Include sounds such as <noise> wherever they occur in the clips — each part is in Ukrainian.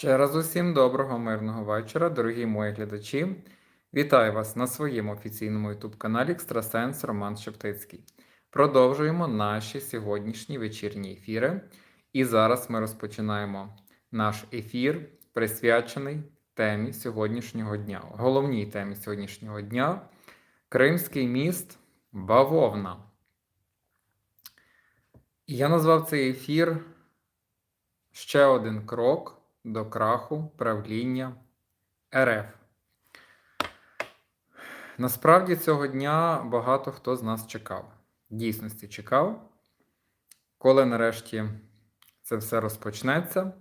Ще раз усім доброго мирного вечора, дорогі мої глядачі. Вітаю вас на своєму офіційному youtube каналі Екстрасенс Роман Шептицький. Продовжуємо наші сьогоднішні вечірні ефіри. І зараз ми розпочинаємо наш ефір, присвячений темі сьогоднішнього дня. Головній темі сьогоднішнього дня Кримський міст Бавовна. Я назвав цей ефір ще один крок до краху правління РФ. Насправді цього дня багато хто з нас чекав. В Дійсності чекав, коли нарешті це все розпочнеться.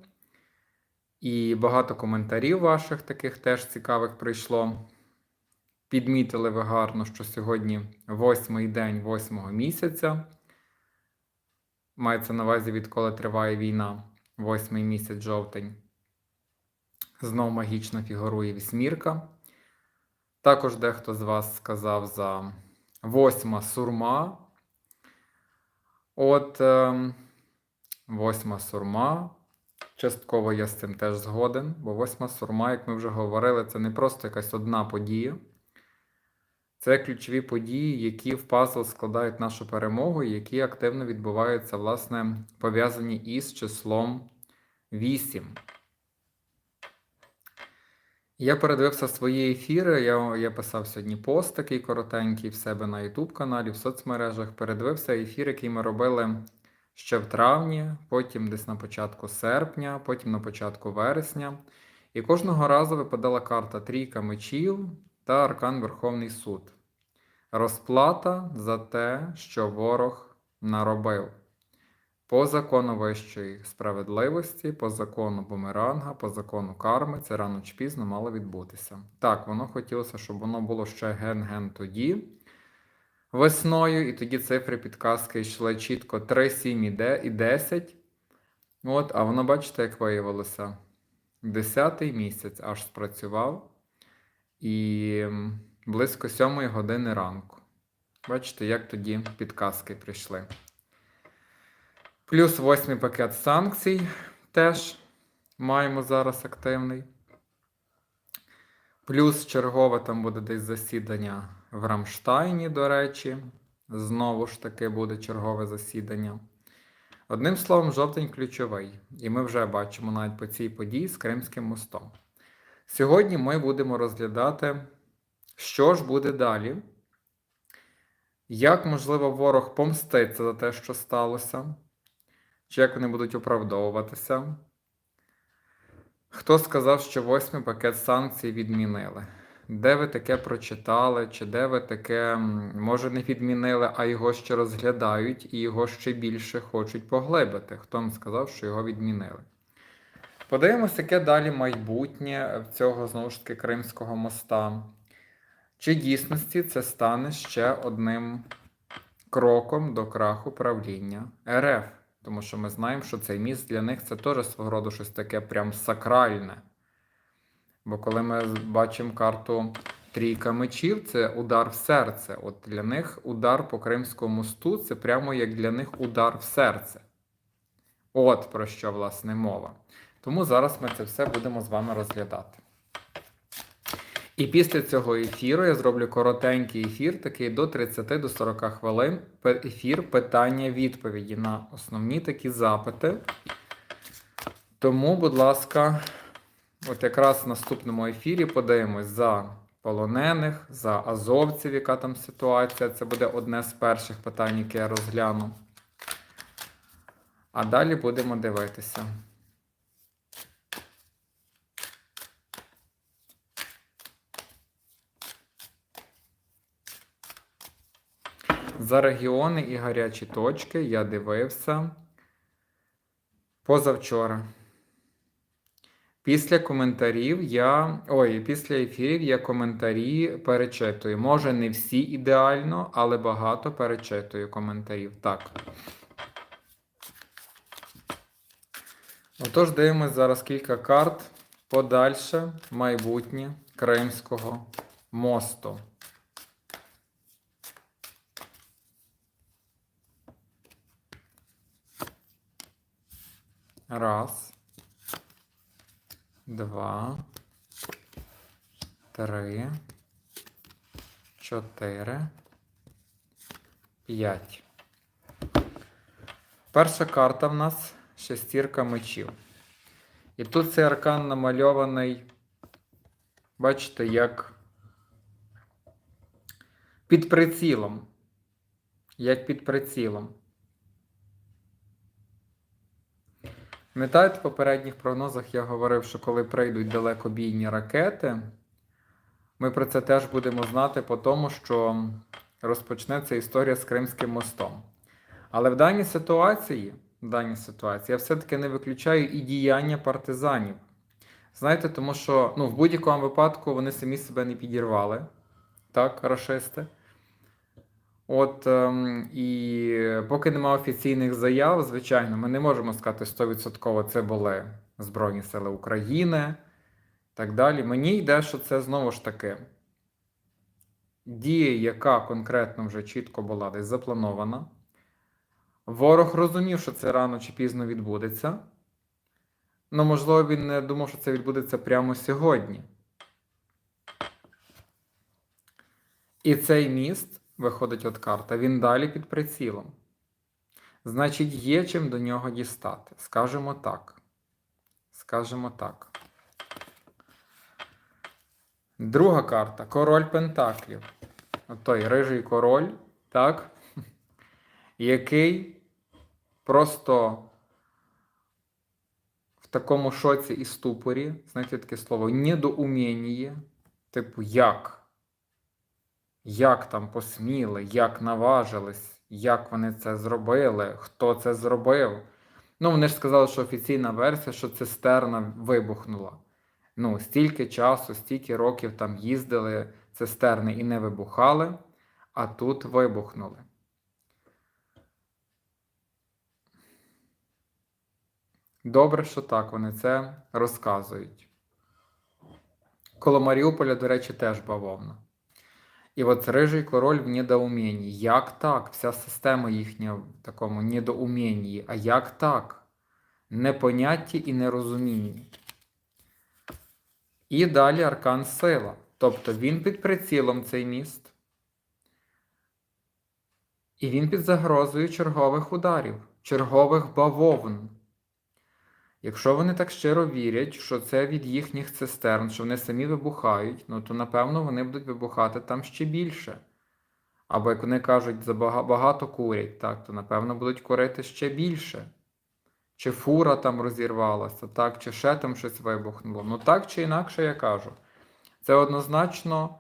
І багато коментарів ваших таких теж цікавих прийшло. Підмітили ви гарно, що сьогодні восьмий день восьмого місяця. Мається на увазі, відколи триває війна, восьмий місяць жовтень. Знов магічно фігурує вісьмірка. Також дехто з вас сказав за восьма сурма. От е, восьма сурма. Частково я з цим теж згоден, бо восьма сурма, як ми вже говорили, це не просто якась одна подія. Це ключові події, які в пазл складають нашу перемогу, і які активно відбуваються, власне, пов'язані із числом 8. Я передивився свої ефіри. Я я писав сьогодні пост такий коротенький в себе на YouTube каналі, в соцмережах. Передивився ефір, який ми робили ще в травні, потім десь на початку серпня, потім на початку вересня. І кожного разу випадала карта Трійка мечів та Аркан Верховний суд. Розплата за те, що ворог наробив. По закону вищої справедливості, по закону бумеранга, по закону карми, це рано чи пізно мало відбутися. Так, воно хотілося, щоб воно було ще ген-ген тоді, весною, і тоді цифри підказки йшли чітко 3, 7 і 10. От, А воно, бачите, як виявилося. Десятий місяць аж спрацював. І близько 7 години ранку. Бачите, як тоді підказки прийшли. Плюс восьмий пакет санкцій теж маємо зараз активний. Плюс чергове там буде десь засідання в Рамштайні, до речі. Знову ж таки буде чергове засідання. Одним словом, жовтень ключовий. І ми вже бачимо навіть по цій події з Кримським мостом. Сьогодні ми будемо розглядати, що ж буде далі. Як, можливо, ворог помститься за те, що сталося чи як вони будуть оправдовуватися. Хто сказав, що восьмий пакет санкцій відмінили? Де ви таке прочитали, чи де ви таке, може, не відмінили, а його ще розглядають і його ще більше хочуть поглибити? Хто вам сказав, що його відмінили? Подивимося, яке далі майбутнє цього знову ж таки Кримського моста. Чи дійсності це стане ще одним кроком до краху правління РФ? Тому що ми знаємо, що цей міст для них це теж свого роду щось таке прям сакральне. Бо коли ми бачимо карту трійка мечів, це удар в серце. От для них удар по Кримському мосту це прямо як для них удар в серце. От про що, власне, мова. Тому зараз ми це все будемо з вами розглядати. І після цього ефіру я зроблю коротенький ефір, такий до 30 до 40 хвилин. Ефір питання-відповіді на основні такі запити. Тому, будь ласка, от якраз в наступному ефірі подивимось за полонених, за азовців, яка там ситуація. Це буде одне з перших питань, яке я розгляну. А далі будемо дивитися. За регіони і гарячі точки я дивився позавчора. Після коментарів я. Ой, після ефірів я коментарі перечитую. Може, не всі ідеально, але багато перечитую коментарів. Так. Отож, дивимось зараз кілька карт подальше майбутнє Кримського мосту. Раз. два, три, чотири, п'ять. Перша карта в нас шестірка мечів. І тут цей аркан намальований, бачите, як під прицілом. Як під прицілом. Пам'ятаєте, в попередніх прогнозах я говорив, що коли прийдуть далекобійні ракети, ми про це теж будемо знати по тому, що розпочнеться історія з Кримським мостом. Але в даній ситуації, в даній ситуації я все-таки не виключаю і діяння партизанів. Знаєте, тому що ну, в будь-якому випадку вони самі себе не підірвали, так, рашисти. От ем, і поки немає офіційних заяв, звичайно, ми не можемо сказати 100% це були Збройні Сили України так далі. Мені йде, що це знову ж таки дія, яка конкретно вже чітко була десь запланована. Ворог розумів, що це рано чи пізно відбудеться. Ну, можливо, він не думав, що це відбудеться прямо сьогодні. І цей міст, виходить от карта, він далі під прицілом. Значить, є чим до нього дістати. Скажемо так. Скажемо так. Друга карта король Пентаклів. От той рижий король, так? Який просто в такому шоці і ступорі, знаєте таке слово, недоуміння, типу, як? Як там посміли, як наважились, як вони це зробили, хто це зробив. Ну, вони ж сказали, що офіційна версія, що цистерна вибухнула. Ну, стільки часу, стільки років там їздили цистерни і не вибухали, а тут вибухнули. Добре, що так вони це розказують. Коло Маріуполя, до речі, теж бавовна. І от рижий король в недоумінні. Як так? Вся система їхня в такому недоумінні. А як так? Непонятті і нерозумінні. І далі аркан сила. Тобто він під прицілом цей міст. І він під загрозою чергових ударів, чергових бавовн. Якщо вони так щиро вірять, що це від їхніх цистерн, що вони самі вибухають, ну то напевно вони будуть вибухати там ще більше. Або як вони кажуть, забагато курять, так, то напевно будуть курити ще більше. Чи фура там розірвалася, так, чи ще там щось вибухнуло. Ну так чи інакше я кажу. Це однозначно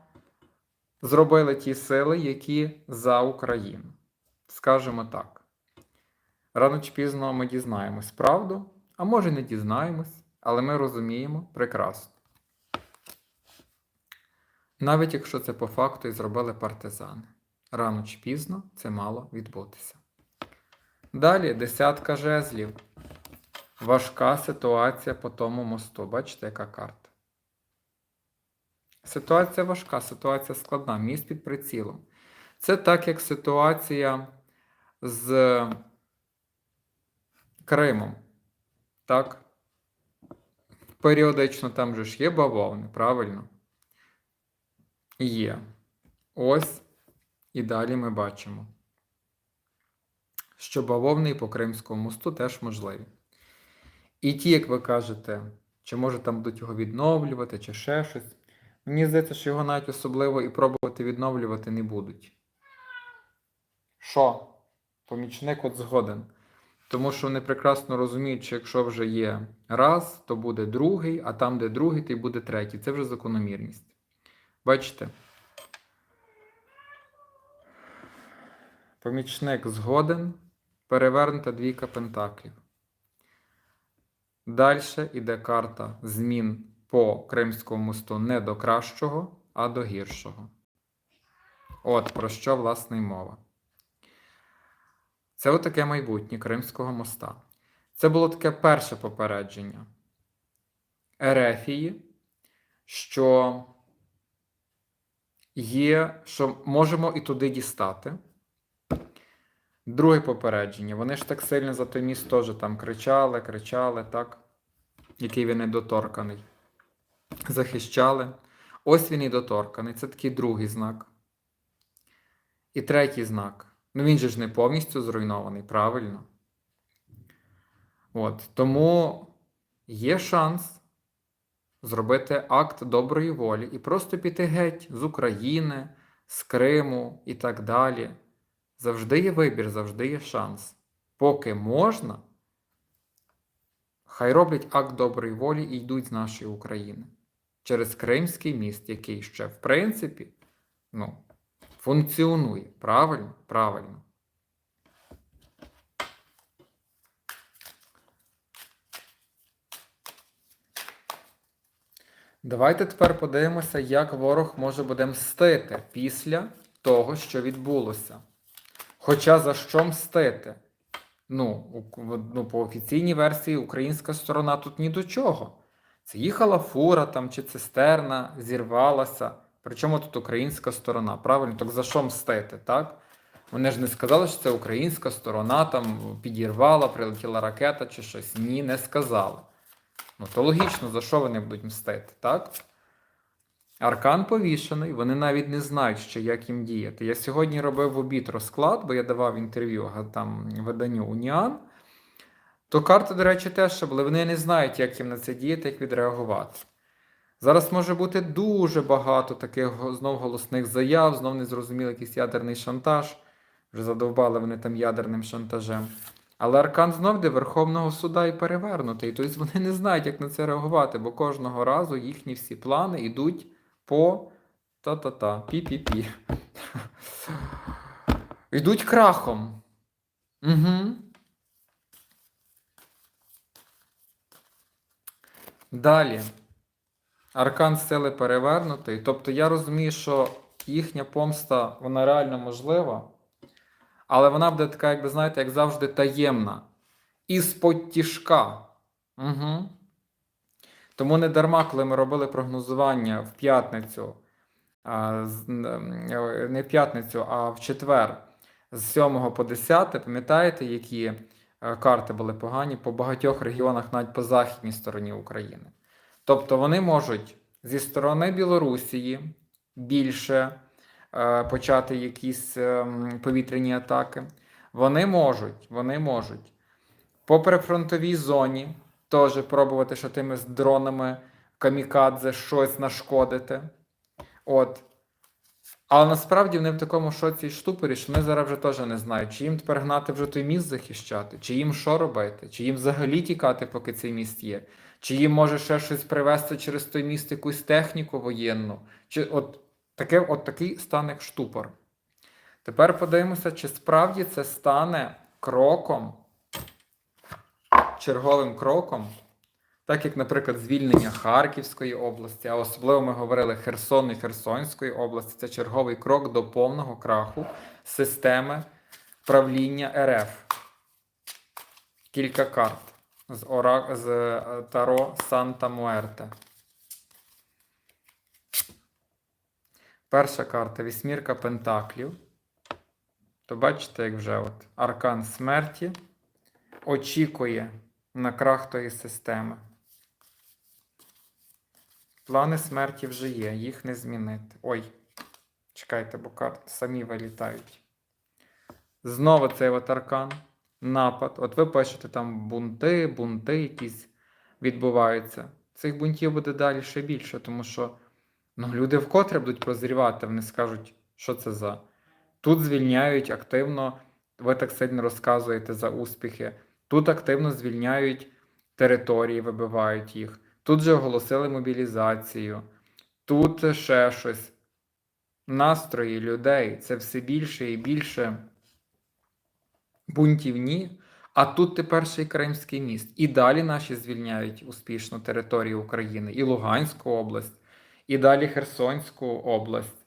зробили ті сили, які за Україну. Скажемо так. Рано чи пізно ми дізнаємось правду. А може не дізнаємось, але ми розуміємо прекрасно. Навіть якщо це по факту і зробили партизани. Рано чи пізно це мало відбутися. Далі десятка жезлів. Важка ситуація по тому мосту. Бачите, яка карта? Ситуація важка, ситуація складна, міст під прицілом. Це так, як ситуація з Кримом. Так? Періодично там же ж є бавовни, правильно? Є. Ось. І далі ми бачимо, що бавовни по Кримському мосту теж можливі. І ті, як ви кажете, чи може там будуть його відновлювати, чи ще щось. Мені здається, що його навіть особливо і пробувати відновлювати не будуть. Що? Помічник от згоден. Тому що вони прекрасно розуміють, що якщо вже є раз, то буде другий, а там, де другий, то й буде третій. Це вже закономірність. Бачите? Помічник згоден. Перевернута двійка пентаклів. Далі йде карта змін по Кримському мосту не до кращого, а до гіршого. От про що власне й мова. Це отаке майбутнє Кримського моста. Це було таке перше попередження Ерефії, що є, що можемо і туди дістати. Друге попередження. Вони ж так сильно за той міст теж там кричали, кричали, так? Який він недоторканий. захищали. Ось він і доторканий. Це такий другий знак. І третій знак. Ну він же ж не повністю зруйнований, правильно? От. Тому є шанс зробити акт доброї волі і просто піти геть з України, з Криму і так далі. Завжди є вибір, завжди є шанс. Поки можна, хай роблять акт доброї волі і йдуть з нашої України через Кримський міст, який ще, в принципі, ну, функціонує. Правильно? Правильно. Давайте тепер подивимося, як ворог може буде мстити після того, що відбулося. Хоча за що мстити? Ну, ну, по офіційній версії українська сторона тут ні до чого. Це їхала фура там чи цистерна, зірвалася. Причому тут українська сторона, правильно? Так за що мстити, так? Вони ж не сказали, що це українська сторона там підірвала, прилетіла ракета чи щось. Ні, не сказали. Ну, то логічно, за що вони будуть мстити, так? Аркан повішений, вони навіть не знають ще, як їм діяти. Я сьогодні робив в обід розклад, бо я давав інтерв'ю там виданню Уніан. То карти, до речі, теж були. Вони не знають, як їм на це діяти, як відреагувати. Зараз може бути дуже багато таких знов голосних заяв, знов незрозумілий якийсь ядерний шантаж. Вже задовбали вони там ядерним шантажем. Але аркан знов де Верховного суда і перевернутий. Тобто вони не знають, як на це реагувати, бо кожного разу їхні всі плани йдуть по та-та-та, пі-пі-пі. <laughs> Йдуть крахом. Угу. Далі. Аркан сили перевернутий. Тобто я розумію, що їхня помста вона реально можлива, але вона буде така, як ви знаєте, як завжди, таємна. Із-под тішка. Угу. Тому не дарма, коли ми робили прогнозування в п'ятницю, не в п'ятницю, а в четвер з 7 по 10, пам'ятаєте, які е, карти були погані по багатьох регіонах, навіть по західній стороні України. Тобто вони можуть зі сторони Білорусії більше е, почати якісь е, повітряні атаки. Вони можуть, вони можуть по прифронтовій зоні теж пробувати що тими з дронами камікадзе щось нашкодити. От. Але насправді вони в такому шоці і штупорі, що вони зараз вже теж не знають, чи їм тепер гнати вже той міст захищати, чи їм що робити, чи їм взагалі тікати, поки цей міст є, чи їм може ще щось привезти через той міст якусь техніку воєнну. Чи от, таке, от такий стане штупор. Тепер подивимося, чи справді це стане кроком, черговим кроком, так як, наприклад, звільнення Харківської області, а особливо ми говорили Херсон і Херсонської області, це черговий крок до повного краху системи правління РФ. Кілька карт з, ора... з е, Таро Санта Муерте. Перша карта вісьмірка Пентаклів. То бачите, як вже от аркан смерті очікує на крах тої системи. Плани смерті вже є, їх не змінити. Ой, чекайте, бо карти самі вилітають. Знову цей от аркан. Напад. От ви пишете там бунти, бунти якісь відбуваються. Цих бунтів буде далі ще більше, тому що ну, люди вкотре будуть прозрівати, вони скажуть, що це за. Тут звільняють активно, ви так сильно розказуєте за успіхи. Тут активно звільняють території, вибивають їх. Тут же оголосили мобілізацію, тут ще щось. Настрої людей це все більше і більше бунтівні. А тут тепер ще й Кримський міст. І далі наші звільняють успішно територію України, і Луганську область, і далі Херсонську область,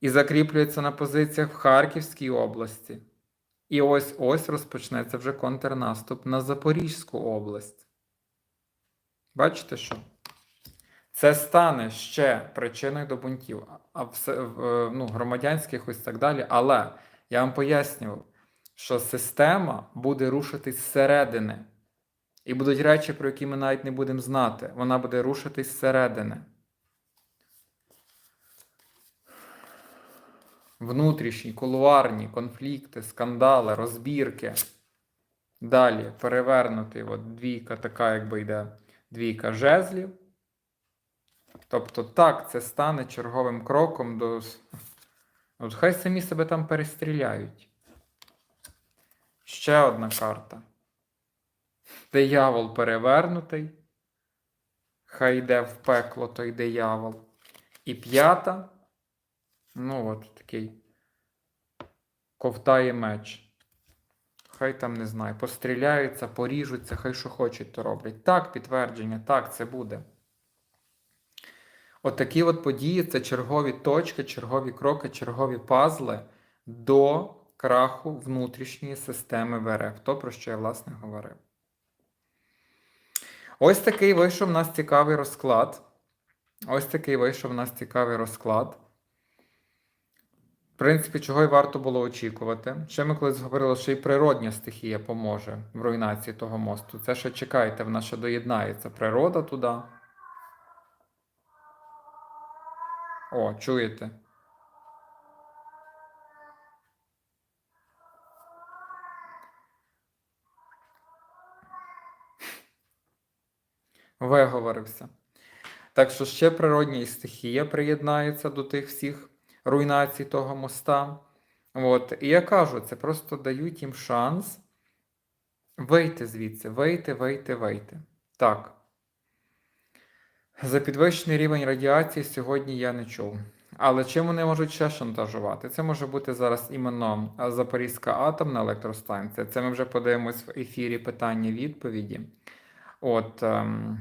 і закріплюється на позиціях в Харківській області. І ось ось розпочнеться вже контрнаступ на Запорізьку область. Бачите що? Це стане ще причиною до бунтів, а все, ну, громадянських ось так далі. Але я вам пояснював, що система буде рушитись зсередини. І будуть речі, про які ми навіть не будемо знати. Вона буде рушитись зсередини. Внутрішні, кулуарні конфлікти, скандали, розбірки. Далі перевернутий, от двійка така, якби йде двійка жезлів. Тобто, так, це стане черговим кроком до. От хай самі себе там перестріляють. Ще одна карта. Диявол перевернутий. Хай йде в пекло той диявол. І п'ята. Ну, от такий. Ковтає меч. Хай там не знаю, постріляються, поріжуться, хай що хочуть, то роблять. Так, підтвердження, так, це буде. От от події це чергові точки, чергові кроки, чергові пазли до краху внутрішньої системи ВРФ. То, про що я, власне, говорив. Ось такий вийшов у нас цікавий розклад. Ось такий вийшов у нас цікавий розклад. В принципі, чого й варто було очікувати. Ще ми колись говорили, що і природня стихія поможе в руйнації того мосту. Це ще чекайте, вона ще доєднається. Природа туди. О, чуєте? Виговорився. Так що ще природня і стихія приєднається до тих всіх руйнацій того моста. От. І я кажу, це просто дають їм шанс вийти звідси, вийти, вийти, вийти. Так. За підвищений рівень радіації сьогодні я не чув. Але чим вони можуть ще шантажувати? Це може бути зараз іменно Запорізька атомна електростанція. Це ми вже подивимось в ефірі питання-відповіді. От. Ем...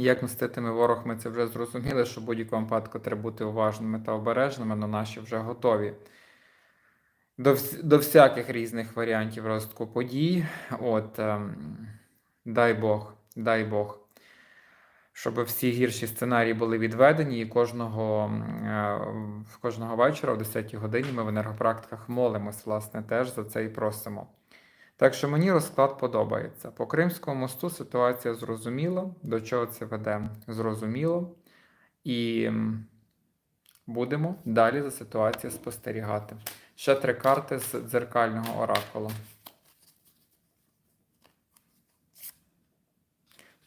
Як мститиме ворог, ми це вже зрозуміли, що в будь-якому випадку треба бути уважними та обережними, але наші вже готові до, до всяких різних варіантів розвитку подій. От, ем, дай Бог, дай Бог, щоб всі гірші сценарії були відведені, і кожного, е, кожного вечора, о 10 годині, ми в енергопрактиках молимось, власне, теж за це і просимо. Так що мені розклад подобається. По Кримському мосту ситуація зрозуміла, до чого це веде, зрозуміло. І будемо далі за ситуацією спостерігати. Ще три карти з дзеркального оракулу.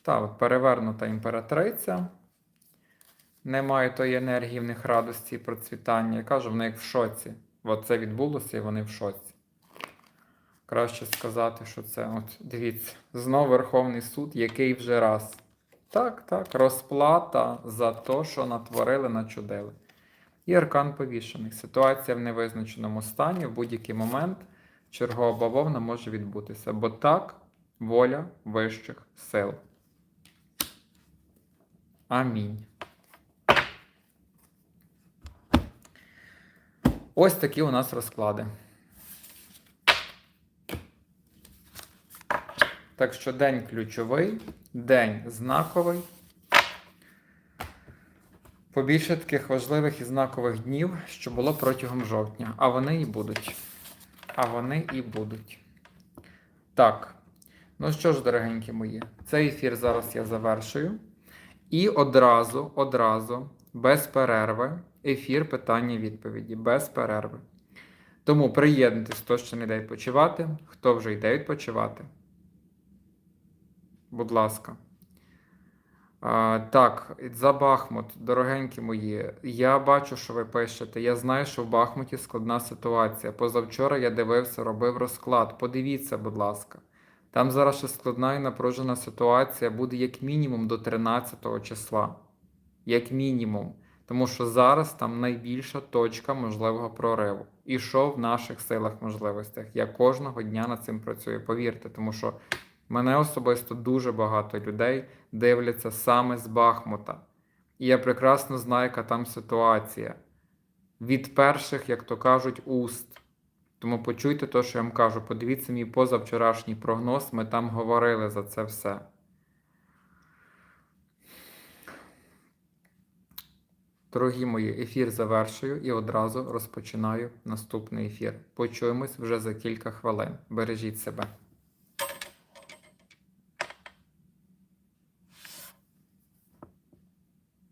Так, от перевернута імператриця. Немає тої енергії в них радості і процвітання. Я кажу, вони як в шоці. От це відбулося, і вони в шоці. Краще сказати, що це, от дивіться, знов Верховний суд, який вже раз. Так, так, розплата за те, що натворили, начудили. І аркан повішений. Ситуація в невизначеному стані в будь-який момент чергова бавовна може відбутися. Бо так воля вищих сил. Амінь. Ось такі у нас розклади. Так що день ключовий, день знаковий. Побільше таких важливих і знакових днів, що було протягом жовтня. А вони і будуть. А вони і будуть. Так. Ну що ж, дорогенькі мої, цей ефір зараз я завершую. І одразу, одразу, без перерви, ефір питання-відповіді. Без перерви. Тому приєднуйтесь, хто ще не йде відпочивати, хто вже йде відпочивати. Будь ласка. А, так, за Бахмут, дорогенькі мої, я бачу, що ви пишете. Я знаю, що в Бахмуті складна ситуація. Позавчора я дивився, робив розклад. Подивіться, будь ласка. Там зараз ще складна і напружена ситуація буде як мінімум до 13 числа. Як мінімум. Тому що зараз там найбільша точка можливого прориву. І що в наших силах можливостях. Я кожного дня над цим працюю, повірте, тому що мене особисто дуже багато людей дивляться саме з Бахмута. І я прекрасно знаю, яка там ситуація. Від перших, як то кажуть, уст. Тому почуйте те, що я вам кажу. Подивіться мій позавчорашній прогноз, ми там говорили за це все. Дорогі мої, ефір завершую і одразу розпочинаю наступний ефір. Почуємось вже за кілька хвилин. Бережіть себе.